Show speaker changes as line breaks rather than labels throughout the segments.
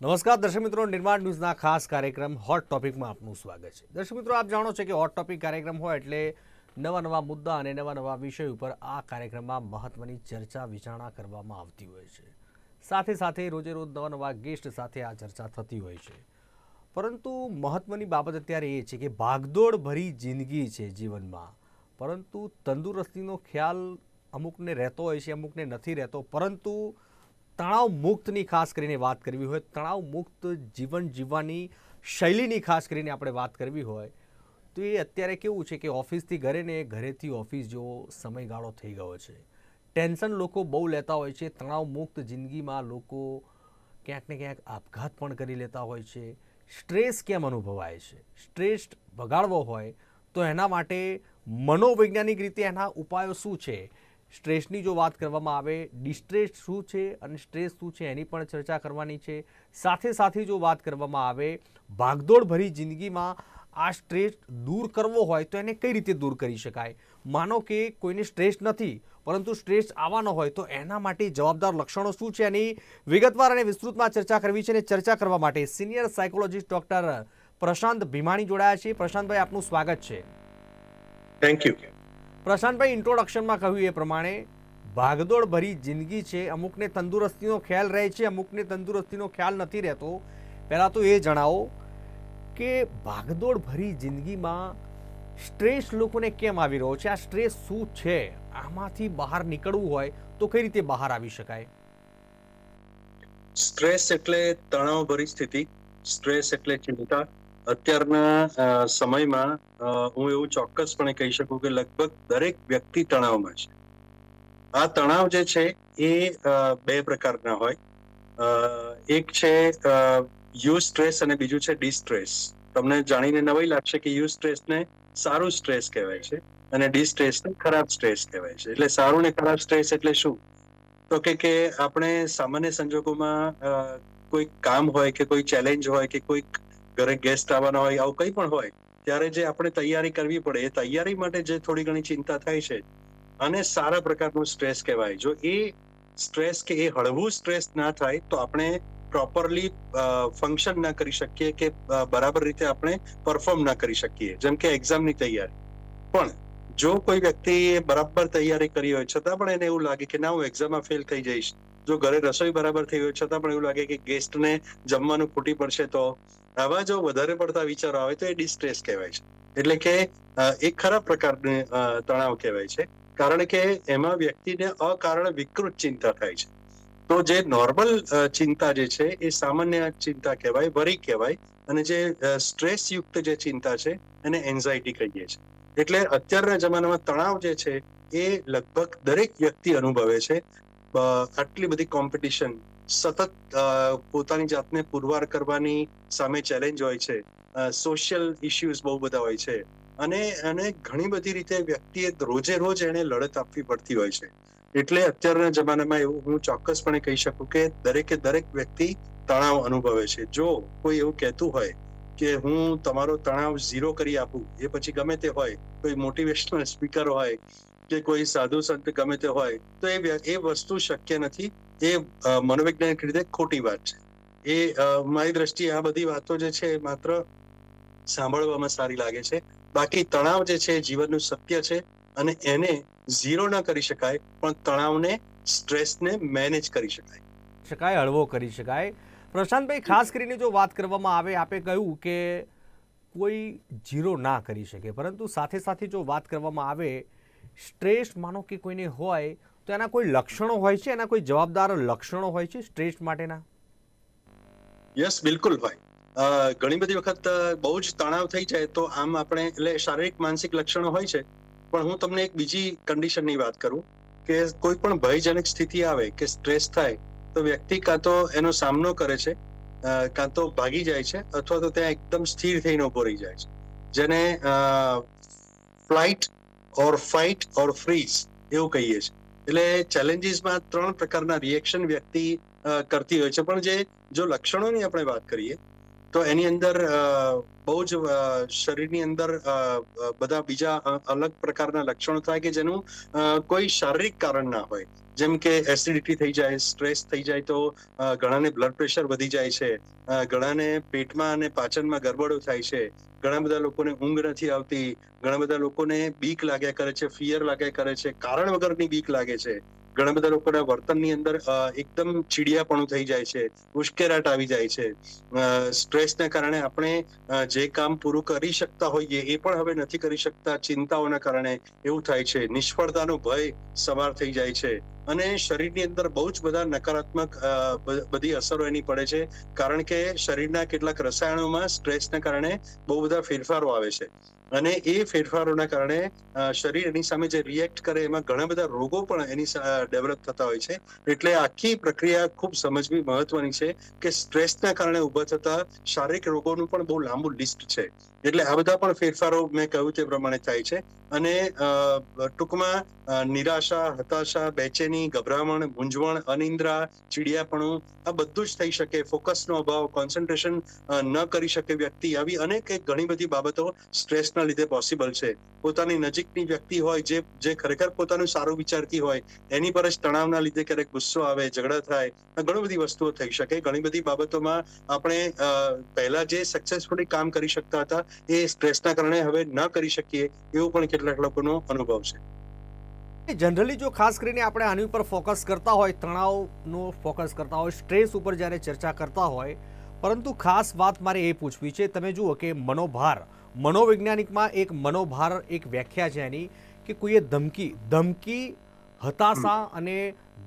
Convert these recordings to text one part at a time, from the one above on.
નમસ્કાર, દર્શક મિત્રો. નિર્માણ ન્યૂઝના ખાસ કાર્યક્રમ હોટ ટોપિકમાં આપનું સ્વાગત છે. દર્શક મિત્રો, આપ જાણો છો કે હોટ ટોપિક કાર્યક્રમ હોય એટલે નવા નવા મુદ્દા અને નવા નવા વિષય ઉપર આ કાર્યક્રમમાં મહત્વની ચર્ચા, વિચારણા કરવામાં આવતી હોય છે. સાથે સાથે રોજે રોજ નવા નવા ગેસ્ટ સાથે આ ચર્ચા થતી હોય છે. પરંતુ મહત્વની બાબત અત્યારે એ છે કે ભાગદોડ ભરી જિંદગી છે જીવનમાં. પરંતુ તંદુરસ્તીનો ખ્યાલ અમુકને રહેતો હોય છે, અમુકને નથી રહેતો. પરંતુ તણાવ મુક્તની ખાસ કરીને વાત કરવી હોય તણાવ મુક્ત જીવન જીવવાની શૈલીની ખાસ કરીને આપણે વાત કરવી હોય, તો એ અત્યારે કેવું છે કે ઓફિસથી ઘરે ને ઘરેથી ઓફિસ જેવો સમયગાળો થઈ ગયો છે. ટેન્શન લોકો બહુ લેતા હોય છે તણાવ મુક્ત જિંદગીમાં લોકો ક્યાંક ને ક્યાંક આપઘાત પણ કરી લેતા હોય છે. સ્ટ્રેસ કેમ અનુભવાય છે? સ્ટ્રેસ ભગાડવો હોય તો એના માટે મનોવૈજ્ઞાનિક રીતે એના ઉપાયો શું છે? સ્ટ્રેસની જો વાત કરવામાં આવે, ડિસ્ટ્રેસ શું છે અને સ્ટ્રેસ શું છે એની પણ ચર્ચા કરવાની છે. સાથે સાથે જો વાત કરવામાં આવે ભાગદોડ ભરી જિંદગીમાં આ સ્ટ્રેસ દૂર કરવો હોય તો એને કઈ રીતે દૂર કરી શકાય? માનો કે કોઈને સ્ટ્રેસ નથી, પરંતુ સ્ટ્રેસ આવવાનો હોય તો એના માટે જવાબદાર લક્ષણો શું છે એની વિગતવાર અને વિસ્તૃતમાં ચર્ચા કરવી છે અને ચર્ચા કરવા માટે senior psychologist doctor Prashant Bhimani જોડાયા છે. પ્રશાંતભાઈ, આપનું સ્વાગત છે.
થેન્ક યુ
પ્રશાંતભાઈ ઇન્ટ્રોડક્શનમાં કહ્યું એ પ્રમાણે, ભાગદોડ ભરી જિંદગી છે. અમુકને તંદુરસ્તીનો ખ્યાલ રહે છે, અમુકને તંદુરસ્તીનો ખ્યાલ નથી રહેતો. પહેલાં તો એ જણાવો કે ભાગદોડ ભરી જિંદગીમાં સ્ટ્રેસ લોકોને કેમ આવી રહ્યો છે? આ સ્ટ્રેસ શું છે? આમાંથી બહાર નીકળવું હોય તો કઈ રીતે બહાર આવી શકાય?
સ્ટ્રેસ એટલે તણાવભરી સ્થિતિ. સ્ટ્રેસ એટલે ચિંતા. અત્યારના સમયમાં હું એવું ચોક્કસપણે કહી શકું કે લગભગ દરેક વ્યક્તિ તણાવમાં છે. આ તણાવ જે છે એ બે પ્રકારના હોય. એક છે યુ સ્ટ્રેસ અને બીજું છે ડિસ્ટ્રેસ. તમને જાણીને નવાઈ લાગશે કે યુ સ્ટ્રેસને સારું સ્ટ્રેસ કહેવાય છે અને ડિસ્ટ્રેસને ખરાબ સ્ટ્રેસ કહેવાય છે. એટલે સારું ને ખરાબ સ્ટ્રેસ એટલે શું? તો કે કે આપણે સામાન્ય સંજોગોમાં કોઈ કામ હોય કે કોઈ ચેલેન્જ હોય કે કોઈ ઘરે ગેસ્ટ આવવાના હોય, આવું કંઈ પણ હોય, ત્યારે જે આપણે તૈયારી કરવી પડે, એ તૈયારી માટે જે થોડી ઘણી ચિંતા થાય છે, અને સારા પ્રકારનું સ્ટ્રેસ કહેવાય. જો એ સ્ટ્રેસ કે એ હળવું સ્ટ્રેસ ના થાય, તો આપણે પ્રોપરલી ફંક્શન ના કરી શકીએ કે બરાબર રીતે આપણે પરફોર્મ ના કરી શકીએ, જેમ કે એક્ઝામની તૈયારી. પણ જો કોઈ વ્યક્તિએ બરાબર તૈયારી કરી હોય, છતાં પણ એને એવું લાગે કે ના, હું એક્ઝામમાં ફેલ થઈ જઈશ જો ઘરે રસોઈ બરાબર થઈ હોય, છતાં પણ એવું લાગે કે ગેસ્ટને જમવાનું ખૂટી પડશે તો આવા જો વધારે પડતા વિચારો આવે તો એ ડિસ્ટ્રેસ કહેવાય છે. એટલે કે એક ખરાબ પ્રકારની તણાવ કહેવાય છે. કારણ કે એમાં વ્યક્તિને અકારણ વિકૃત ચિંતા થાય છે. તો જે નોર્મલ ચિંતા જે છે એ સામાન્ય ચિંતા કહેવાય, વરી કહેવાય અને જે સ્ટ્રેસ યુક્ત જે ચિંતા છે એને એન્ઝાયટી કહીએ છીએ એટલે અત્યારના જમાનામાં તણાવ જે છે એ લગભગ દરેક વ્યક્તિ અનુભવે છે. આટલી બધી કોમ્પિટિશન સતત પોતાની જાતને પુરવાર કરવાની સામે ચેલેન્જ હોય છે. સોશિયલ ઇશ્યુઝ બહુ બધા હોય છે. અને અને ઘણી બધી રીતે વ્યક્તિએ રોજે રોજ એને લડત આપવી પડતી હોય છે. એટલે અત્યારના જમાનામાં એવું હું ચોક્કસપણે કહી શકું કે દરેકે દરેક વ્યક્તિ તણાવ અનુભવે છે. જો કોઈ એવું કહેતું હોય કે હું તમારો તણાવ ઝીરો કરી આપું, એ પછી ગમે તે હોય, કોઈ મોટિવેશનલ સ્પીકર હોય કે કોઈ સાધુ સંત ગમે તે હોય, તો એ એ વસ્તુ શક્ય નથી. એ મનોવૈજ્ઞાનિક રીતે ખોટી વાત છે. એ મારી દ્રષ્ટિએ આ બધી વાતો જે છે માત્ર સાંભળવામાં સારી લાગે છે. બાકી તણાવ જે છે જીવનનું સત્ય છે અને એને ઝીરો ન કરી શકાય, પણ તણાવને, સ્ટ્રેસને મેનેજ કરી શકાય.
શકાય, હળવો કરી શકાય. પ્રશાંતભાઈ, ખાસ કરીને જો વાત કરવામાં આવે, આપે કહ્યું કે કોઈ જીરો ના કરી શકે, પરંતુ સાથે સાથે જો વાત કરવામાં આવે સ્ટ્રેસ માનો કે કોઈને હોય તો એના કોઈ લક્ષણો હોય છે? એના કોઈ જવાબદાર લક્ષણો હોય છે સ્ટ્રેસ માટેના?
યસ બિલકુલ અ, ઘણી બધી વખત બહુ જ તણાવ થઈ જાય તો આમ આપણે એટલે શારીરિક માનસિક લક્ષણો હોય છે. પણ હું તમને એક બીજી કન્ડિશનની વાત કરું કે કોઈ પણ ભયજનક સ્થિતિ આવે કે સ્ટ્રેસ થાય તો વ્યક્તિ કાં તો એનો સામનો કરે છે કાં તો ભાગી જાય છે અથવા તો ત્યાં એકદમ સ્થિર થઈને ઊભો રહી જાય છે. જેને flight or fight or freeze એવું કહીએ છીએ. એટલે ચેલેન્જીસમાં ત્રણ પ્રકારના રિએક્શન વ્યક્તિ કરતી હોય છે. પણ જે, જો લક્ષણોની આપણે વાત કરીએ, તો એની અંદર બહુ જ શરીરની અંદર બધા બીજા અલગ પ્રકારના લક્ષણો થાય કે જેનું કોઈ શારીરિક કારણ ના હોય. જેમ કે એસિડિટી થઈ જાય સ્ટ્રેસ થઈ જાય તો ઘણાને બ્લડ પ્રેશર વધી જાય છે. ઘણાને પેટમાં અને પાચનમાં ગરબડો થાય છે. ઘણા બધા લોકોને ઊંઘ નથી આવતી. ઘણા બધા લોકોને બીક લાગ્યા કરે છે ફિયર લાગ્યા કરે છે, કારણ વગરની બીક લાગે છે. ઘણા બધા લોકોના વર્તનની અંદર એકદમ ચીડિયાપણું થઈ જાય છે, ઉશ્કેરાટ આવી જાય છે. સ્ટ્રેસને કારણે આપણે જે કામ પૂરું કરી શકતા હોઈએ એ પણ હવે નથી કરી શકતા, ચિંતાઓના કારણે એવું થાય છે. નિષ્ફળતાનો ભય સવાર થઈ જાય છે. અને શરીરની અંદર બહુ જ બધા નકારાત્મક બધી અસરો એની પડે છે. કારણ કે શરીરના કેટલાક રસાયણોમાં સ્ટ્રેસને કારણે બહુ બધા ફેરફારો આવે છે. અને એ ફેરફારોના કારણે શરીર એની સામે જે રિએક્ટ કરે એમાં ઘણા બધા રોગો પણ એની ડેવલપ થતા હોય છે. એટલે આખી પ્રક્રિયા ખૂબ સમજવી મહત્વની છે કે સ્ટ્રેસના કારણે ઊભા થતા શારીરિક રોગોનું પણ બહુ લાંબુ લિસ્ટ છે. એટલે આ બધા પણ ફેરફારો મેં કહ્યું તે પ્રમાણે થાય છે. અને ટૂંકમાં નિરાશા, હતાશા, બેચેની, ગભરામણ મૂંઝવણ અનિંદ્રા, ચીડિયાપણું, આ બધું જ થઈ શકે. ફોકસનો અભાવ કોન્સન્ટ્રેશન ન કરી શકે વ્યક્તિ આવી અનેક ઘણી બધી બાબતો સ્ટ્રેસના લીધે પોસિબલ છે. પોતાની નજીકની વ્યક્તિ હોય જે જે ખરેખર પોતાનું સારું વિચારતી હોય, એની પર જ તણાવના લીધે ક્યારેક ગુસ્સો આવે, ઝઘડા થાય ઘણી બધી વસ્તુઓ થઈ શકે. ઘણી બધી બાબતોમાં આપણે પહેલા જે સક્સેસફુલી કામ કરી શકતા હતા એ સ્ટ્રેસના કારણે હવે ન કરી શકીએ એવો પણ કેટલાક લોકોનો અનુભવ છે.
જનરલી જો ખાસ કરીને આપણે આની ઉપર ફોકસ કરતા હોય તણાવનો ફોકસ કરતા હોય સ્ટ્રેસ ઉપર જ્યારે ચર્ચા કરતા હોય પરંતુ ખાસ વાત મારે એ પૂછવી છે તમે જુઓ કે મનોભાર મનોવૈજ્ઞાનિકમાં એક મનોભાર એક વ્યાખ્યા છે એની કે કોઈએ ધમકી ધમકી હતાશા અને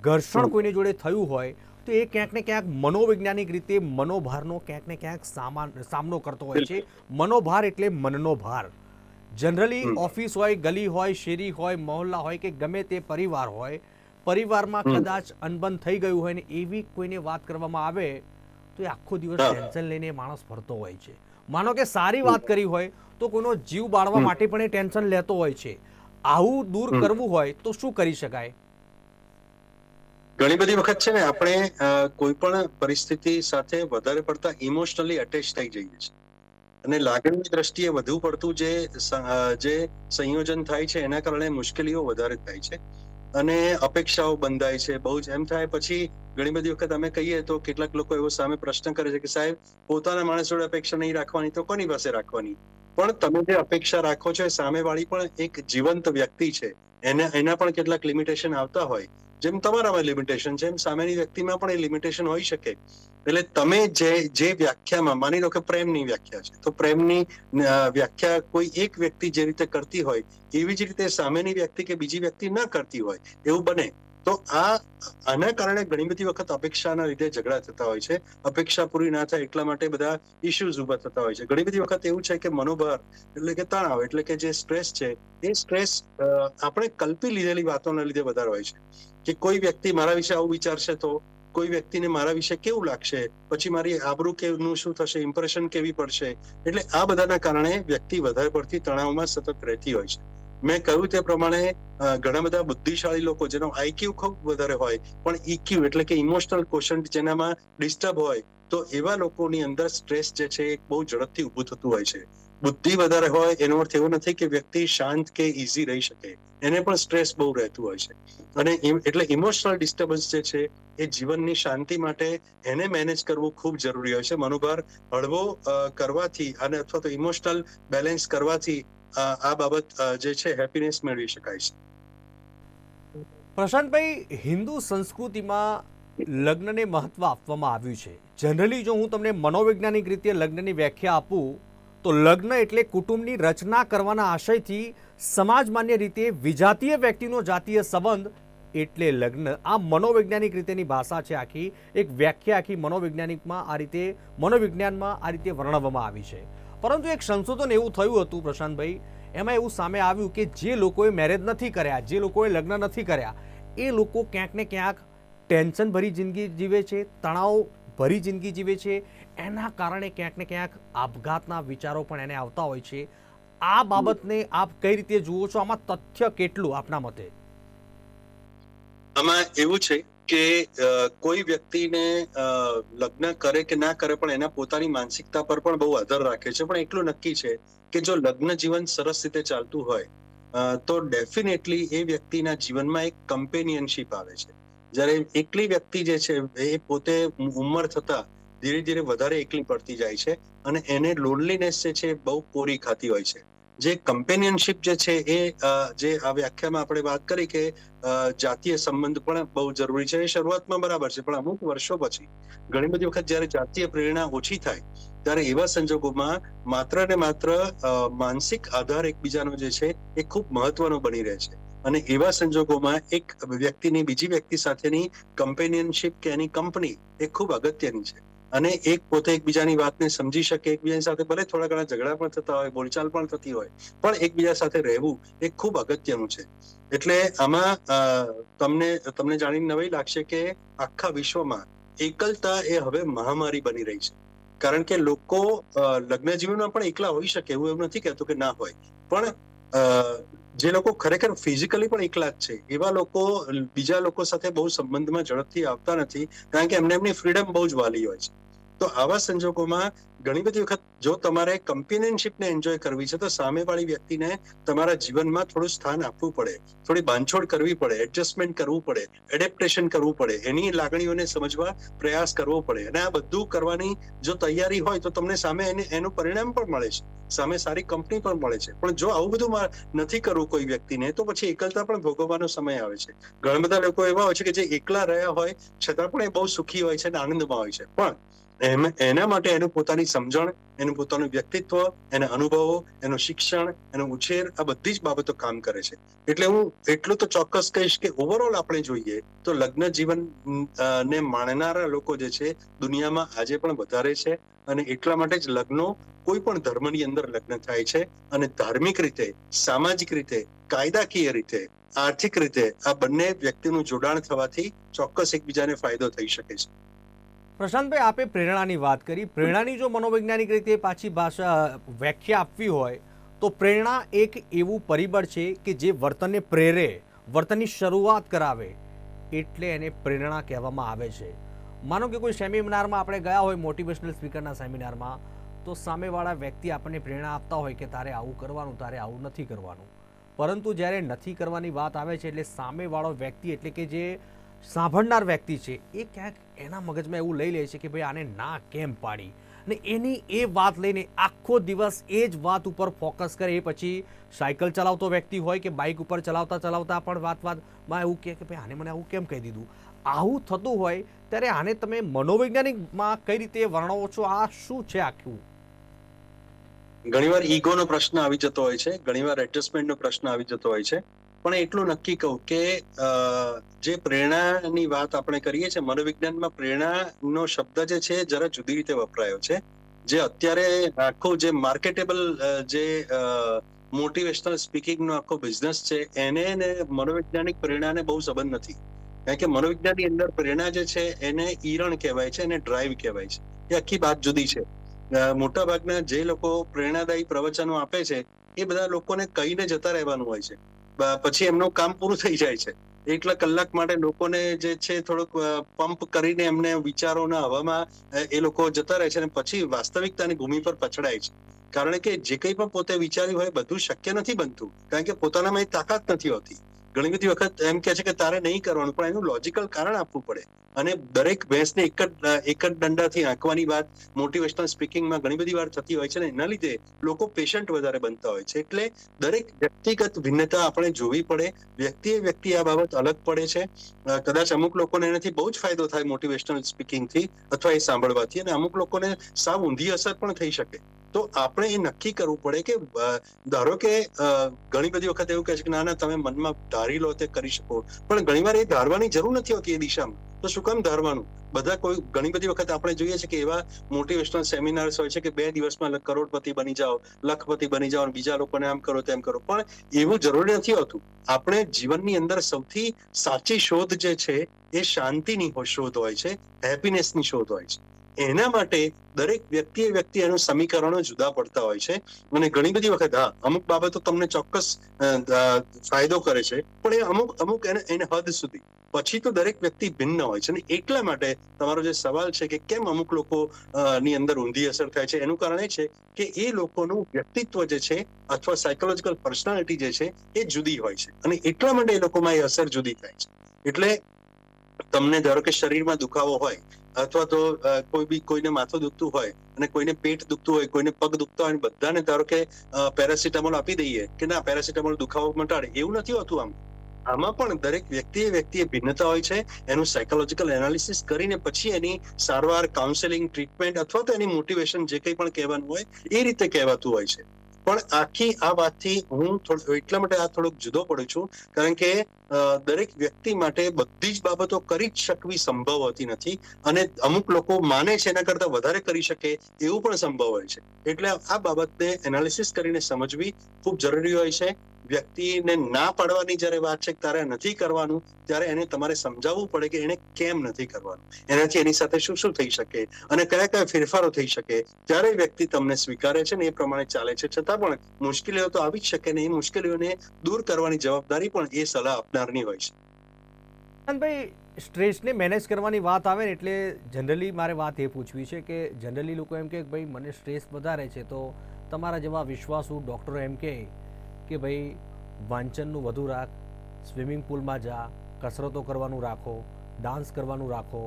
ઘર્ષણ કોઈને જોડે થયું હોય તો એ ક્યાંક ને ક્યાંક મનોવૈજ્ઞાનિક રીતે મનોભારનો ક્યાંક ને ક્યાંક સામાન સામનો કરતો હોય છે. મનોભાર એટલે મનનો ભાર. જનરલી ઓફિસ હોય ગલી હોય શેરી હોય મહોલ્લા હોય કે ગમે તે પરિવાર હોય પરિવારમાં કદાચ અનબન થઈ ગયું હોય ને એવી કોઈને વાત કરવામાં આવે તો એ આખો દિવસ ટેન્શન લઈને માણસ ફરતો હોય છે. માનો કે સારી વાત કરી હોય તો કોઈનો જીવ બાળવા માટે પણ એ ટેન્શન લેતો હોય છે. આવું દૂર કરવું હોય તો શું કરી શકાય?
ઘણી બધી વખત છે ને આપણે કોઈ પણ પરિસ્થિતિ સાથે વધારે પડતા ઇમોશનલી અટેચ થઈ જઈએ છીએ. અને લાગણીની દ્રષ્ટિએ વધુ પડતું જે જે સંયોજન થાય છે એના કારણે મુશ્કેલીઓ વધારે થાય છે. અને અપેક્ષાઓ બંધાય છે. બહુ જ એમ થાય પછી ઘણી બધી વખત અમે કહીએ તો કેટલાક લોકો એવો સામે પ્રશ્ન કરે છે કે સાહેબ, પોતાના માણસ જોડે અપેક્ષા નહીં રાખવાની તો કોની પાસે રાખવાની? પણ તમે જે અપેક્ષા રાખો છો સામેવાળી પણ એક જીવંત વ્યક્તિ છે. એને, એના પણ કેટલાક લિમિટેશન આવતા હોય. જેમ તમારામાં લિમિટેશન છે, એમ સામેની વ્યક્તિમાં પણ એ લિમિટેશન હોઈ શકે. એટલે તમે જે જે વ્યાખ્યામાં, માની લો કે પ્રેમની વ્યાખ્યા છે, તો પ્રેમની વ્યાખ્યા કોઈ એક વ્યક્તિ જે રીતે કરતી હોય, એવી જ રીતે સામેની વ્યક્તિ કે બીજી વ્યક્તિ ન કરતી હોય, એવું બને. તો આ આના કારણે ઘણી બધી વખત અપેક્ષાના લીધે ઝઘડા થતા હોય છે. અપેક્ષા પૂરી ના થાય એટલા માટે બધા ઇસ્યુઝ ઊભા થતા હોય છે. ઘણી બધી વખત એવું છે કે મનોભાર એટલે કે તણાવ એટલે કે જે સ્ટ્રેસ છે, એ સ્ટ્રેસ આપણે કલ્પી લીધેલી વાતોના લીધે વધારે હોય છે. કે કોઈ વ્યક્તિ મારા વિશે આવું વિચારશે તો કોઈ વ્યક્તિને મારા વિશે કેવું લાગશે? પછી મારી આબરૂ કેવું શું થશે? ઇમ્પ્રેશન કેવી પડશે? એટલે આ બધાના કારણે વ્યક્તિ વધારે પડતી તણાવમાં સતત રહેતી હોય છે. મેં કહ્યું તે પ્રમાણે ઘણા બધા બુદ્ધિશાળી લોકો જેનો આઈક્યુ ખૂબ વધારે હોય, પણ ઈક્યુ એટલે કે ઇમોશનલ કોશન્ટ જેનામાં ડિસ્ટર્બ હોય, તો એવા લોકોની અંદર સ્ટ્રેસ જે છે એ બહુ ઝડપથી ઊભું થતું હોય છે. બુદ્ધિ વધારે હોય, એનો અર્થ એવો નથી કે વ્યક્તિ શાંત કે ઇઝી રહી શકે. એને પણ સ્ટ્રેસ બહુ રહેતું હોય છે. અને એટલે ઇમોશનલ ડિસ્ટર્બન્સ જે છે, એ જીવનની શાંતિ માટે એને મેનેજ કરવું ખૂબ જરૂરી હોય છે. મનોભાર હળવો કરવાથી અને અથવા તો ઇમોશનલ બેલેન્સ કરવાથી આ બાબત જે છે હેપીનેસ મેળવી શકાય છે.
પ્રશાંતભાઈ, હિન્દુ સંસ્કૃતિમાં લગ્નને મહત્વ આપવામાં આવ્યું છે. જનરલી જો હું તમને મનોવૈજ્ઞાનિક રીતે લગ્નની વ્યાખ્યા આપું, તો લગ્ન એટલે કુટુંબની રચના કરવાના આશયથી સમાજ માન્ય રીતે વિજાતીય વ્યક્તિનો જાતીય સંબંધ એટલે લગ્ન. આ મનોવૈજ્ઞાનિક રીતેની ભાષા છે આખી. એક વ્યાખ્યા આખી મનોવૈજ્ઞાનિકમાં આ રીતે, મનોવિજ્ઞાનમાં આ રીતે વર્ણવવામાં આવી છે. પરંતુ એક સંશોધન એવું થયું હતું પ્રશાંતભાઈ, એમાં એવું સામે આવ્યું કે જે લોકોએ મેરેજ નથી કર્યા, જે લોકોએ લગ્ન નથી કર્યા, એ લોકો ક્યાંક ને ક્યાંક ટેન્શન ભરી જિંદગી જીવે છે, તણાવ ભરી જિંદગી જીવે છે. એના કારણે ક્યાંક ને ક્યાંક આપઘાતના વિચારો પણ એને આવતા હોય છે. આ બાબતને આપ કઈ રીતે જુઓ છો? આમાં તથ્ય કેટલું આપના મતે?
આમાં એવું છે કે કોઈ વ્યક્તિને લગ્ન કરે કે ના કરે પણ એના પોતાની માનસિકતા પર પણ બહુ આધાર રાખે છે. પણ એટલું નક્કી છે કે જો લગ્ન જીવન સરસ રીતે ચાલતું હોય તો ડેફિનેટલી એ વ્યક્તિના જીવનમાં એક કમ્પેનિયનશિપ આવે છે. જ્યારે એકલી વ્યક્તિ જે છે, એ પોતે ઉંમર થતા ધીરે ધીરે વધારે એકલી પડતી જાય છે અને એને લોનલીનેસ જે છે, બહુ કોરી ખાતી હોય છે. જે કમ્પેનિયનશિપ જે છે એ જે આ વ્યાખ્યામાં આપણે વાત કરી કે જાતીય સંબંધ પણ બહુ જરૂરી છે. એ શરૂઆતમાં બરાબર છે, પણ અમુક વર્ષો પછી ઘણી બધી વખત જ્યારે જાતીય પ્રેરણા ઓછી થાય, ત્યારે એવા સંજોગોમાં માત્ર ને માત્ર માનસિક આધાર એકબીજાનો જે છે એ ખૂબ મહત્વનો બની રહે છે. અને એવા સંજોગોમાં એક વ્યક્તિની બીજી વ્યક્તિ સાથેની કમ્પેનિયનશિપ કે એની કંપની એ ખૂબ અગત્યની છે. અને એક પોતે એકબીજાની વાતને સમજી શકે, એકબીજાની સાથે ભલે થોડા ઘણા ઝઘડા પણ થતા હોય, બોલચાલ પણ થતી હોય, પણ એકબીજા સાથે રહેવું એ ખૂબ અગત્યનું છે. એટલે આમાં તમને તમને જાણીને નવાઈ લાગશે કે આખા વિશ્વમાં એકલતા એ હવે મહામારી બની રહી છે. કારણ કે લોકો લગ્ન જીવનમાં પણ એકલા હોઈ શકે એવું એવું નથી કહેતું કે ના હોય. પણ જે લોકો ખરેખર ફિઝિકલી પણ એકલા જ છે, એવા લોકો બીજા લોકો સાથે બહુ સંબંધમાં ઝડપથી આવતા નથી, કારણ કે એમને એમની ફ્રીડમ બહુ જ વાલી હોય છે. તો આવા સંજોગોમાં ઘણી બધી વખત જો તમારે કમ્પેનિયનશિપને એન્જોય કરવી છે, તો સામેવાળી વ્યક્તિને તમારા જીવનમાં થોડું સ્થાન આપવું પડે. થોડી બાંધછોડ કરવી પડે એડજસ્ટમેન્ટ કરવું પડે એડેપ્ટેશન કરવું પડે, એની લાગણીઓને સમજવા પ્રયાસ કરવો પડે. અને આ બધું કરવાની જો તૈયારી હોય, તો તમને સામે એને, એનું પરિણામ પણ મળે છે. સામે સારી કંપની પણ મળે છે. પણ જો આવું બધું નથી કરવું કોઈ વ્યક્તિને, તો પછી એકલતા પણ ભોગવવાનો સમય આવે છે. ઘણા બધા લોકો એવા હોય છે કે જે એકલા રહ્યા હોય, છતાં પણ એ બહુ સુખી હોય છે અને આનંદમાં હોય છે. પણ એના માટે એનું પોતાની સમજણ, એનું પોતાનું વ્યક્તિત્વ, એના અનુભવો, એનું શિક્ષણ, એનો ઉછેર, આ બધી જ બાબતો કામ કરે છે. એટલે હું એટલું તો ચોક્કસ કહીશ કે ઓવરઓલ આપણે જોઈએ તો લગ્ન જીવન ને માણનારા લોકો જે છે દુનિયામાં આજે પણ વધારે છે અને એટલા માટે જ લગ્નો કોઈ પણ ધર્મની અંદર લગ્ન થાય છે અને ધાર્મિક રીતે, સામાજિક રીતે, કાયદાકીય રીતે, આર્થિક રીતે આ બંને વ્યક્તિનું જોડાણ થવાથી ચોક્કસ એકબીજાને ફાયદો થઈ શકે છે.
પ્રશાંતભાઈ, આપે પ્રેરણાની વાત કરી. પ્રેરણાની જો મનોવૈજ્ઞાનિક રીતે પાછી ભાષા વ્યાખ્યા આપવી હોય, તો પ્રેરણા એક એવું પરિબળ છે કે જે વર્તનને પ્રેરે, વર્તનની શરૂઆત કરાવે, એટલે એને પ્રેરણા કહેવામાં આવે છે. માનો કે કોઈ સેમિનારમાં આપણે ગયા હોય, મોટિવેશનલ સ્પીકરના સેમિનારમાં, તો સામેવાળા વ્યક્તિ આપણને પ્રેરણા આપતા હોય કે તારે આવું કરવાનું, તારે આવું નથી કરવાનું. પરંતુ જ્યારે નથી કરવાની વાત આવે છે, એટલે સામેવાળો વ્યક્તિ, એટલે કે જે સાંભળનાર વ્યક્તિ છે. એ ક્યાંક એના મગજમાં એવું લઈ લે છે કે ભાઈ આને ના કેમ પાડી? અને એની એ વાત લઈને આખો દિવસ એ જ વાત ઉપર ફોકસ કરે. એ પછી સાયકલ ચલાવતો વ્યક્તિ હોય કે બાઇક ઉપર ચલાવતા ચલાવતા પણ વાત વાતમાં એવું કહે કે ભાઈ આને મને આવું કેમ કહી દીધું? આવું થતું હોય ત્યારે આને તમે મનોવૈજ્ઞાનિકમાં કઈ રીતે વર્ણવો છો? આ શું છે આખું?
ઘણીવાર ઈગોનો પ્રશ્ન આવી જતો હોય છે. ઘણીવાર એડજસ્ટમેન્ટનો પ્રશ્ન આવી જતો હોય છે. પણ એટલું નક્કી કહું કે જે પ્રેરણાની વાત આપણે કરીએ છીએ, મનોવિજ્ઞાનમાં પ્રેરણાનો શબ્દ જે છે જરા જુદી રીતે વપરાયો છે. જે અત્યારે આખો જે માર્કેટેબલ જે મોટિવેશનલ સ્પીકિંગનો આખો બિઝનેસ છે, એને ને મનોવૈજ્ઞાનિક પ્રેરણાને બહુ સંબંધ નથી. કારણ કે મનોવિજ્ઞાનની અંદર પ્રેરણા જે છે એને ઈરણ કહેવાય છે, એને ડ્રાઈવ કહેવાય છે. એ આખી વાત જુદી છે. મોટાભાગના મોટા ભાગના જે લોકો પ્રેરણાદાયી પ્રવચનો આપે છે, એ બધા લોકોને કહીને જતા રહેવાનું હોય છે. પછી એમનું કામ પૂરું થઈ જાય છે. એટલા કલાક માટે લોકોને જે છે થોડોક પંપ કરીને એમને વિચારોના હવામાં એ લોકો જતા રહે છે અને પછી વાસ્તવિકતાની ભૂમિ પર પછડાય છે. કારણ કે જે કંઈ પણ પોતે વિચાર્યું હોય બધું શક્ય નથી બનતું. કારણ કે પોતાનામાં એ તાકાત નથી હોતી. ઘણી બધી વખત એમ કે છે કે તારે નહીં કરવાનું, પણ એનું લોજિકલ કારણ આપવું પડે. અને દરેક ભેંસને એક જ એક જ દંડાથી આંકવાની વાત મોટિવેશનલ સ્પીકિંગમાં ઘણી બધી વાર થતી હોય છે ને, એના લીધે લોકો પેશન્ટ વધારે બનતા હોય છે. એટલે દરેક વ્યક્તિગત ભિન્નતા આપણે જોવી પડે, વ્યક્તિએ વ્યક્તિ આ બાબત અલગ પડે છે. કદાચ અમુક લોકોને એનાથી બહુ જ ફાયદો થાય મોટિવેશનલ સ્પીકિંગથી અથવા એ સાંભળવાથી અને અમુક લોકોને સાવ ઊંધી અસર પણ થઈ શકે. તો આપણે એ નક્કી કરવું પડે કે ધારો કે ઘણી બધી વખત એવું કહે છે કે, ના ના, તમે મનમાં ધારી લો તે કરી શકો. પણ ઘણીવાર એ ધારવાની જરૂર નથી હોતી એ દિશામાં. તો શું કામ ધારવાનું? બધા કોઈ, ઘણી બધી વખત આપણે જોઈએ છે કે એવા મોટિવેશનલ સેમિનાર્સ હોય છે કે બે દિવસમાં કરોડપતિ બની જાઓ, લખપતિ બની જાઓ બીજા લોકોને આમ કરો, તેમ કરો. પણ એવું જરૂરી નથી હોતું. આપણે જીવનની અંદર સૌથી સાચી શોધ જે છે, એ શાંતિની શોધ હોય છે હેપીનેસની શોધ હોય છે. એના માટે દરેક વ્યક્તિએ વ્યક્તિ એનું સમીકરણો જુદા પડતા હોય છે. અને ઘણી બધી વખત, હા, અમુક બાબતો તમને ચોક્કસ ફાયદો કરે છે. પણ એ અમુક અમુક એને એને હદ સુધી. પછી તો દરેક વ્યક્તિ ભિન્ન હોય છે. અને એટલા માટે તમારો જે સવાલ છે કે કેમ અમુક લોકો ની અંદર ઊંધી અસર થાય છે, એનું કારણ એ છે કે એ લોકોનું વ્યક્તિત્વ જે છે અથવા સાયકોલોજીકલ પર્સનાલિટી જે છે એ જુદી હોય છે. અને એટલા માટે એ લોકોમાં એ અસર જુદી થાય છે. એટલે તમને ધારો કે શરીરમાં દુખાવો હોય અથવા તો કોઈ બી કોઈને માથું દુખતું હોય અને કોઈને પેટ દુખતું હોય, કોઈને પગ દુખતા હોય બધાને ધારો કે પેરાસિટામોલ આપી દઈએ કે ના, પેરાસિટામોલ દુખાવો મટાડે એવું નથી હોતું આમ. આમાં પણ દરેક વ્યક્તિએ વ્યક્તિએ ભિન્નતા હોય છે, એનું સાયકોલોજીકલ એનાલિસિસ કરીને પછી એની સારવાર કાઉન્સેલિંગ ટ્રીટમેન્ટ અથવા તો એની મોટિવેશન જે કંઈ પણ કહેવાનું હોય, એ રીતે કહેવાતું હોય છે. પણ આખી આ વાતથી હું થોડું, એટલા માટે આ થોડોક જુદો પડું છું, કારણ કે દરેક વ્યક્તિ માટે બધી જ બાબતો કરી જ શકવી સંભવ હોતી નથી અને અમુક લોકો માને છે એના કરતા વધારે કરી શકે એવું પણ સંભવ હોય છે. એટલે આ બાબતને એનાલિસિસ કરીને સમજવી ખૂબ જરૂરી હોય છે. વ્યક્તિને ના પાડવાની જ્યારે વાત છે ત્યારે નથી કરવાનું, ત્યારે એને તમારે સમજાવવું પડે કે એને કેમ નથી કરવાનું. એનાથી એની સાથે શું શું થઈ શકે? અને કયા કયા ફેરફારો થઈ શકે? ત્યારે વ્યક્તિ તમને સ્વીકારે છે ને એ પ્રમાણે ચાલે છે. છતાં પણ મુશ્કેલીઓ તો આવી જ શકે ને એ મુશ્કેલીઓને દૂર કરવાની જવાબદારી પણ એ સલાહ આપનારની હોય છે.
ભાઈ, સ્ટ્રેસને મેનેજ કરવાની વાત આવે ને એટલે જનરલી મારે વાત એ પૂછવી છે કે જનરલી લોકો એમ કે ભાઈ, મને સ્ટ્રેસ વધારે છે. તો તમારા જેવા વિશ્વાસુ ડૉક્ટરો એમ કહે કે ભાઈ વાંચનનું વધુ રાખ, સ્વિમિંગ પુલમાં જા, કસરતો કરવાનું રાખો, ડાન્સ કરવાનું રાખો,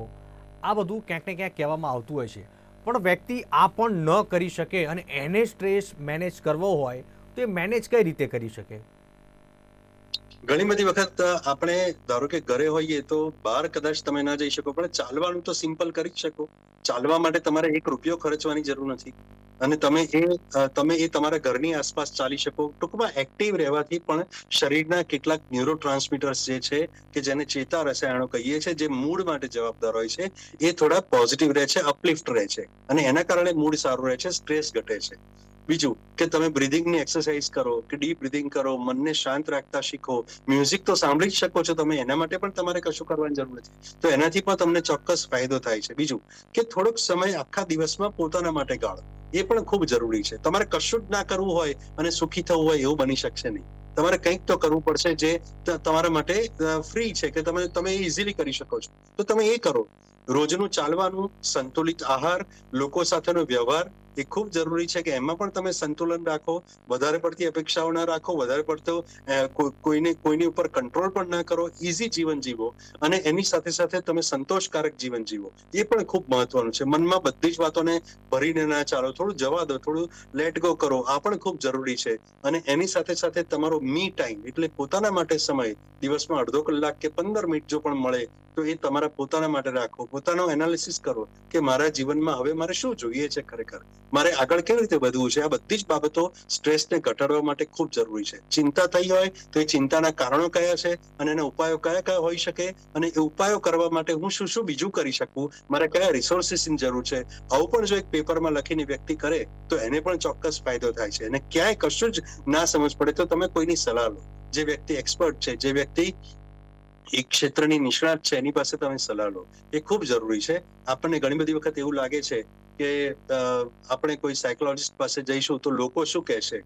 આ બધું ક્યાંક ને ક્યાંક કહેવામાં આવતું હોય છે. પણ વ્યક્તિ આ પણ ન કરી શકે અને એને સ્ટ્રેસ મેનેજ કરવો હોય, તો એ મેનેજ કઈ રીતે કરી શકે?
ઘણી બધી વખત આપણે ધારો કે ઘરે હોઈએ તો બહાર કદાચ તમે ના જઈ શકો, પણ ચાલવાનું તો સિમ્પલ કરી શકો. ચાલવા માટે તમારે એક રૂપિયો ખર્ચવાની જરૂર નથી. અને તમે એ તમે એ તમારા ઘરની આસપાસ ચાલી શકો. ટૂંકમાં એક્ટિવ રહેવાથી પણ શરીરના કેટલાક ન્યુરો જે છે, કે જેને ચેતા રસાયણો કહીએ છીએ જે મૂડ માટે જવાબદાર હોય છે, એ થોડા પોઝિટિવ રહે છે અપલિફ્ટ રહે છે. અને એના કારણે મૂડ સારું રહે છે સ્ટ્રેસ ઘટે છે. બીજું, કે તમે બ્રિધિંગની એક્સરસાઇઝ કરો, કે ડીપ બ્રિધિંગ કરો, મનને શાંત રાખતા શીખો. મ્યુઝિક તો સાંભળી જ શકો છો તમે, એના માટે પણ તમારે કશું કરવાની જરૂર નથી. તો એનાથી પણ તમને ચોક્કસ ફાયદો થાય છે. બીજું, કે થોડોક સમય આખા દિવસમાં પોતાના માટે ગાળો. એ પણ ખૂબ જરૂરી છે. તમારે કશું જ ના કરવું હોય અને સુખી થવું હોય એવું બની શકશે નહીં. તમારે કંઈક તો કરવું પડશે જે તમારા માટે ફ્રી છે કે તમે તમે ઇઝીલી કરી શકો છો. તો તમે એ કરો. રોજનું ચાલવાનું સંતુલિત આહાર, લોકો સાથેનો વ્યવહાર એ ખૂબ જરૂરી છે કે એમાં પણ તમે સંતુલન રાખો, વધારે પડતી અપેક્ષાઓ ના રાખો, વધારે પડતો કોઈને, કોઈની ઉપર કંટ્રોલ પણ ના કરો ઇઝી જીવન જીવો અને એની સાથે સાથે તમે સંતોષકારક જીવન જીવો. એ પણ ખૂબ મહત્વનું છે. મનમાં બધી જ વાતોને ભરીને ના ચાલો. થોડું જવા દો, થોડું લેટ ગો કરો. આ પણ ખૂબ જરૂરી છે અને એની સાથે સાથે તમારો મી ટાઈમ એટલે પોતાના માટે સમય દિવસમાં અડધો કલાક કે પંદર મિનિટ જો પણ મળે તો એ તમારા પોતાના માટે રાખો. પોતાનો એનાલિસિસ કરો કે મારા જીવનમાં હવે મારે શું જોઈએ છે ખરેખર? મારે આગળ કેવી રીતે વધવું છે? આ બધી જ બાબતો સ્ટ્રેસને ઘટાડવા માટે ખૂબ જરૂરી છે. ચિંતા થઈ હોય તો એ ચિંતાના કારણો કયા છે અને એના ઉપાયો કયા કયા હોઈ શકે અને એ ઉપાયો કરવા માટે હું શું શું બીજું કરી શકું? મારે કયા રિસોર્સિસની જરૂર છે? આવું પણ જો એક પેપરમાં લખીને વ્યક્તિ કરે તો એને પણ ચોક્કસ ફાયદો થાય છે. અને ક્યાંય કશું જ ના સમજ પડે તો તમે કોઈની સલાહ લો. જે વ્યક્તિ એક્સપર્ટ છે, જે વ્યક્તિ એક ક્ષેત્રની નિષ્ણાત છે, એની પાસે તમે સલાહ લો. એ ખૂબ જરૂરી છે. આપણને ઘણી બધી વખત એવું લાગે છે કે આપણે કોઈ સાયકોલોજીસ્ટ પાસે જઈશું તો લોકો શું કહેશે?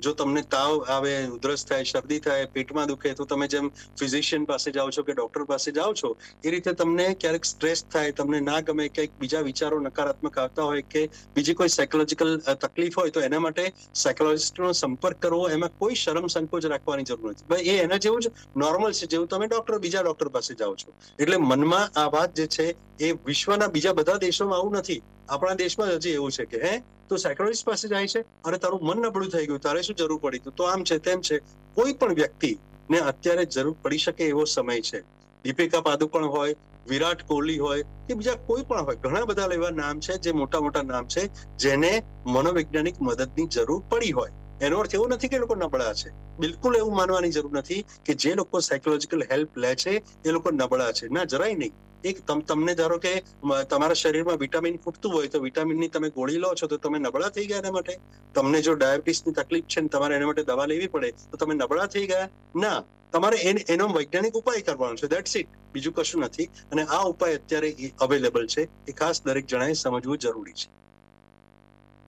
જો તમને તાવ આવે, ઉધરસ થાય, શરદી થાય, પેટમાં દુખે, તો તમે જેમ ફિઝિશિયન પાસે જાઓ છો કે ડોક્ટર પાસે જાઓ છો, એ રીતે તમને ક્યારેક સ્ટ્રેસ થાય, તમને ના ગમે કંઈક બીજા વિચારો નકારાત્મક આવતા હોય કે બીજી કોઈ સાયકોલોજીકલ તકલીફ હોય, તો એના માટે સાયકોલોજીસ્ટનો સંપર્ક કરવો, એમાં કોઈ શરમ સંકોચ રાખવાની જરૂર નથી. ભાઈ, એ એના જેવું જ નોર્મલ છે, જેવું તમે ડોક્ટર બીજા ડોક્ટર પાસે જાઓ છો. એટલે મનમાં આ વાત જે છે, એ વિશ્વના બીજા બધા દેશોમાં આવું નથી. આપણા દેશમાં હજી એવું છે કે, હે? તો સાયકોલોજીસ્ટ પાસે જાય છે અને તારું મન નબળું થઈ ગયું, તારે શું જરૂર પડી? તો આમ છે, તેમ છે. કોઈ પણ વ્યક્તિ ને અત્યારે જરૂર પડી શકે એવો સમય છે. દીપિકા પાદુકોણ હોય, વિરાટ કોહલી હોય, કે બીજા કોઈ પણ હોય, ઘણા બધા એવા નામ છે જે મોટા મોટા નામ છે, જેને મનોવૈજ્ઞાનિક મદદની જરૂર પડી હોય. એનો અર્થ એવો નથી કે લોકો નબળા છે. બિલકુલ એવું માનવાની જરૂર નથી કે જે લોકો સાયકોલોજીકલ હેલ્પ લે છે, એ લોકો નબળા છે. ના, જરાય નહીં. એક તમ- તમને ધારો કે તમારા શરીરમાં વિટામિન ખૂટતું હોય તો વિટામિનની તમે ગોળી લો છો તો તમે નબળા થઈ ગયા એના માટે. તમને જો ડાયાબિટીસની તકલીફ છે ને તમારે એના માટે દવા લેવી પડે તો તમે નબળા થઈ ગયા. ના, તમારે એનો વૈજ્ઞાનિક ઉપાય કરવાનો છે. દેટ્સ ઇટ બીજું કશું નથી. અને આ ઉપાય અત્યારે અવેલેબલ છે. એ ખાસ દરેક જણાએ સમજવું જરૂરી છે.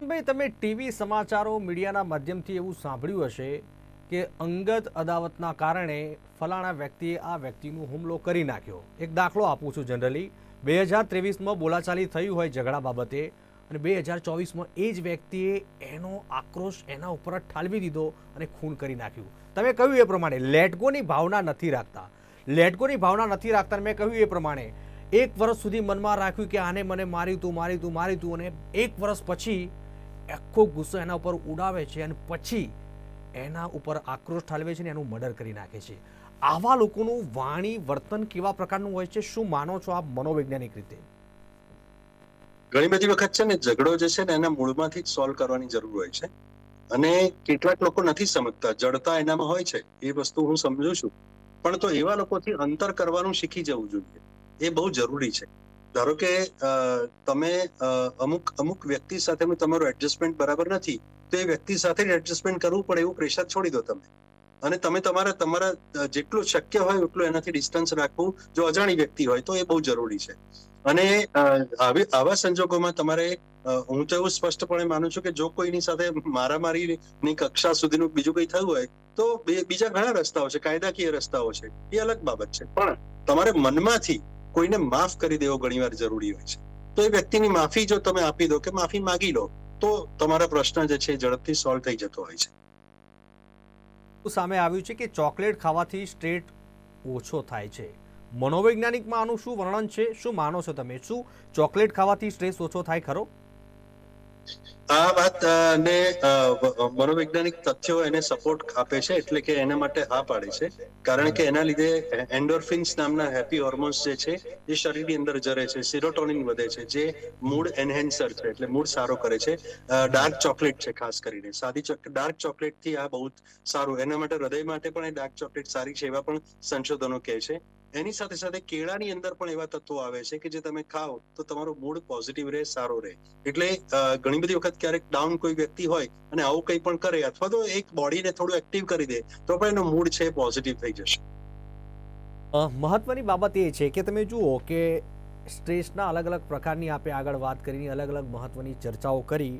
ભાઈ, તમે ટીવી, સમાચારો, મીડિયાના માધ્યમથી એવું સાંભળ્યું હશે કે અંગત અદાવતના કારણે ફલાણા વ્યક્તિએ આ વ્યક્તિનું હુમલો કરી નાખ્યો. એક દાખલો આપું છું જનરલી. બે હજાર ત્રેવીસમાં બોલાચાલી થયું હોય ઝઘડા બાબતે અને બે હજાર ચોવીસમાં એ જ વ્યક્તિએ એનો આક્રોશ એના ઉપર જ ઠાલવી દીધો અને ખૂન કરી નાખ્યું. તમે કહ્યું એ પ્રમાણે, લેટગોની ભાવના નથી રાખતા. લેટગોની ભાવના નથી રાખતા મેં કહ્યું એ પ્રમાણે, એક વર્ષ સુધી મનમાં રાખ્યું કે આને મને માર્યું તું માર્યું તું માર્યું તું અને એક વર્ષ પછી આખો ગુસ્સો એના ઉપર ઉડાવે છે અને પછી એના ઉપર આક્રોશ ઠાલવે છે ને એનું મર્ડર કરી નાખે છે. આવા લોકોનું વાણી, વર્તન કેવા પ્રકારનું હોય છે? શું માનો છો આપ મનોવૈજ્ઞાનિક રીતે?
ઘણી બધી વખત છે ને ઝઘડો જે છે ને એના મૂળમાંથી જ સોલ્વ કરવાની જરૂર હોય છે. અને કેટલાક લોકો નથી સમજતા. જડતા એનામાં હોય છે. એ વસ્તુ હું સમજુ છું. પણ તો એવા લોકોથી અંતર કરવાનું શીખી જવું જોઈએ. એ બહુ જરૂરી છે. ધારો કે તમે અમુક અમુક વ્યક્તિ સાથે તમારું એડજસ્ટમેન્ટ બરાબર નથી, તો એ વ્યક્તિ સાથે એડજસ્ટમેન્ટ કરવું પડે એવું પ્રેશર છોડી દો તમે. અને તમે તમારા તમારા જેટલું શક્ય હોય એટલું એનાથી ડિસ્ટન્સ રાખવું, જો અજાણી વ્યક્તિ હોય તો એ બહુ જરૂરી છે. અને આવી સંજોગોમાં તમારે હું તો એવું સ્પષ્ટપણે માનું છું કે જો કોઈની સાથે મારામારીની કક્ષા સુધીનું બીજું કંઈ થયું હોય, તો બીજા ઘણા રસ્તાઓ છે, કાયદાકીય રસ્તાઓ છે, એ અલગ બાબત છે. પણ તમારે મનમાંથી કોઈને માફ કરી દેવો ઘણીવાર જરૂરી હોય છે. તો એ વ્યક્તિની માફી જો તમે આપી દો કે માફી માંગી લો, તો તમારા પ્રશ્ન જે છે ઝડપથી સોલ્વ થઈ જતો હોય છે.
સામે આવ્યું છે કે ચોકલેટ ખાવાથી સ્ટ્રેટ ઓછો થાય છે. મનોવૈજ્ઞાનિકમાં આનું શું વર્ણન છે? શું માનો છો તમે? શું ચોકલેટ ખાવાથી સ્ટ્રેસ ઓછો થાય ખરો?
આ વાત ને મનોવૈજ્ઞાનિક તથ્યો એને સપોર્ટ આપે છે, એટલે કે એના માટે હા પાડે છે. કારણ કે એના લીધે એન્ડોર્ફિન્સ નામના હેપી હોર્મોન્સ જે છે, એ શરીરની અંદર જરે છે સિરોટોનિન વધે છે, જે મૂડ એનહેન્સર છે, એટલે મૂડ સારો કરે છે. ડાર્ક ચોકલેટ છે ખાસ કરીને. સાદી ડાર્ક ચોકલેટથી આ બહુ જ સારું. એના માટે હૃદય માટે પણ એ ડાર્ક ચોકલેટ સારી છે, એવા પણ સંશોધનો કહે છે. એની સાથે સાથે કેળાની અંદર પણ એવા તત્વો આવે છે કે જે તમે ખાઓ તો તમારો મૂડ પોઝિટિવ રહે, સારો રહે. એટલે ઘણી બધી વખત ક્યારેક ડાઉન કોઈ વ્યક્તિ હોય અને આવું કંઈ પણ કરે અથવા તો એક બોડીને થોડું એક્ટિવ કરી દે, તો પણ એનો મૂડ છે પોઝિટિવ થઈ જશે.
મહત્વની બાબત એ છે કે તમે જુઓ કે સ્ટ્રેસના અલગ અલગ પ્રકારની આપણે આગળ વાત કરીને અલગ અલગ મહત્વની ચર્ચાઓ કરી.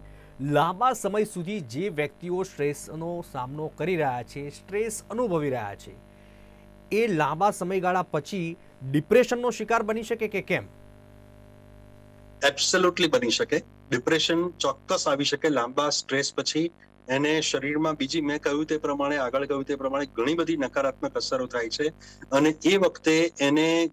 લાંબા સમય સુધી જે વ્યક્તિઓ સ્ટ્રેસનો સામનો કરી રહ્યા છે, સ્ટ્રેસ અનુભવી રહ્યા છે એ લાંબા સમયગાળા પછી ડિપ્રેશનનો શિકાર બની શકે કે કેમ?
એબ્સોલ્યુટલી બની શકે. ડિપ્રેશન ચોક્કસ આવી શકે. લાંબા સ્ટ્રેસ પછી એને શરીરમાં બીજી મેં કહ્યું તે પ્રમાણે, આગળ કહ્યું તે પ્રમાણે ઘણી બધી નકારાત્મક અસરો થાય છે. અને એ વખતે એને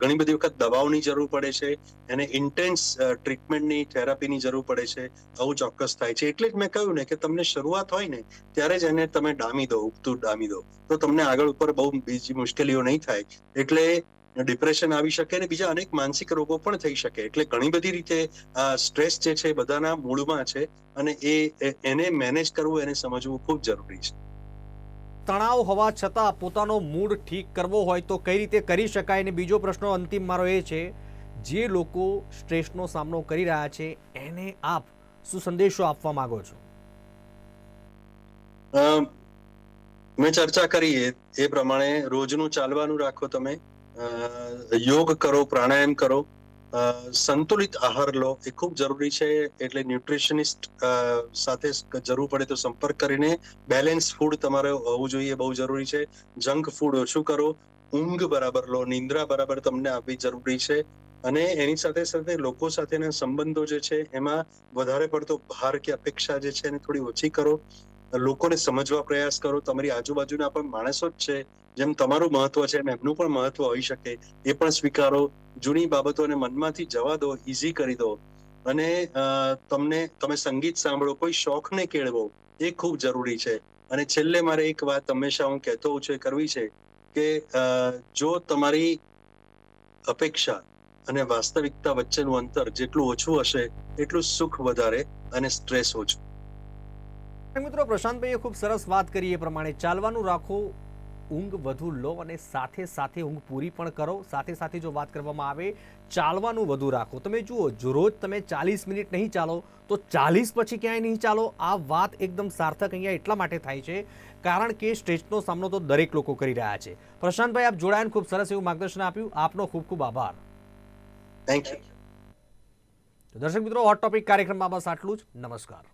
ઘણી બધી વખત દવાઓની જરૂર પડે છે એને ઇન્ટેન્સ ટ્રીટમેન્ટની થેરાપીની જરૂર પડે છે. આવું ચોક્કસ થાય છે. એટલે જ મેં કહ્યું ને કે તમને શરૂઆત હોય ને, ત્યારે જ એને તમે ડામી દો, ઉગતું ડામી દો. તો તમને આગળ ઉપર બહુ બીજી મુશ્કેલીઓ નહીં થાય. એટલે ડિપ્રેશન આવી શકે અને બીજા અનેક માનસિક રોગો પણ થઈ શકે. એટલે ઘણી બધી રીતે સ્ટ્રેસ જે છે બધાના મૂળમાં છે અને એ, એ- એને મેનેજ કરવું, એને સમજવું ખૂબ જરૂરી છે.
તણાવ હોવા છતાં પોતાનો મૂડ ઠીક કરવો હોય તો કઈ રીતે કરી શકાય અને બીજો પ્રશ્ન અંતિમ મારો એ છે, જે લોકો સ્ટ્રેસનો સામનો કરી રહ્યા છે, એને આપ શું સંદેશો આપવા માંગો છો?
મેં ચર્ચા કરી એ પ્રમાણે રોજનું ચાલવાનું રાખો તમે. યોગ કરો, પ્રાણાયામ કરો. સંતુલિત આહાર લો. એ ખૂબ જરૂરી છે. એટલે ન્યુટ્રિશનિસ્ટ સાથે જરૂર પડે તો સંપર્ક કરીને બેલેન્સ ફૂડ તમારે હોવું જોઈએ, બહુ જરૂરી છે. જંક ફૂડ ઓછું કરો. ઊંઘ બરાબર લો. નિંદ્રા બરાબર તમને આપવી જરૂરી છે. અને એની સાથે સાથે લોકો સાથેના સંબંધો જે છે, એમાં વધારે પડતો ભાર કે અપેક્ષા જે છે એને થોડી ઓછી કરો. લોકોને સમજવા પ્રયાસ કરો. તમારી આજુબાજુના પણ માણસો જ છે. જેમ તમારું મહત્વ છે એમ એમનું પણ મહત્વ હોઈ શકે. એ પણ સ્વીકારો. જૂની બાબતોને મનમાંથી જવા દો ઈઝી કરી દો. અને તમને, તમે સંગીત સાંભળો, કોઈ શોખને કેળવો, એ ખૂબ જરૂરી છે. અને છેલ્લે મારે એક વાત હંમેશા હું કહેતો હોઉં છું, એ કરવી છે કે જો તમારી અપેક્ષા અને વાસ્તવિકતા વચ્ચેનું અંતર જેટલું ઓછું હશે, એટલું સુખ વધારે અને સ્ટ્રેસ ઓછું.
મિત્રો પ્રશાંતભાઈએ ખૂબ સરસ વાત કરી એ પ્રમાણે ચાલવાનું રાખો ઊંઘ વધુ લો અને સાથે સાથે ઊંઘ પૂરી પણ કરો. સાથે સાથે જો વાત કરવામાં આવે ચાલવાનું વધુ રાખો. તમે જુઓ જો રોજ તમે ચાલીસ મિનિટ નહીં ચાલો તો ચાલીસ પછી ક્યાંય નહીં ચાલો. આ વાત એકદમ સાર્થક અહીંયા એટલા માટે થાય છે કારણ કે સ્ટ્રેચનો સામનો તો દરેક લોકો કરી રહ્યા છે. પ્રશાંતભાઈ આપ જોડાયને ખૂબ સરસ એવું માર્ગદર્શન આપ્યું. આપનો ખૂબ ખૂબ આભાર.
થેન્ક યુ
દર્શક મિત્રો હોટ ટોપિક કાર્યક્રમમાં બસ આટલું જ. નમસ્કાર.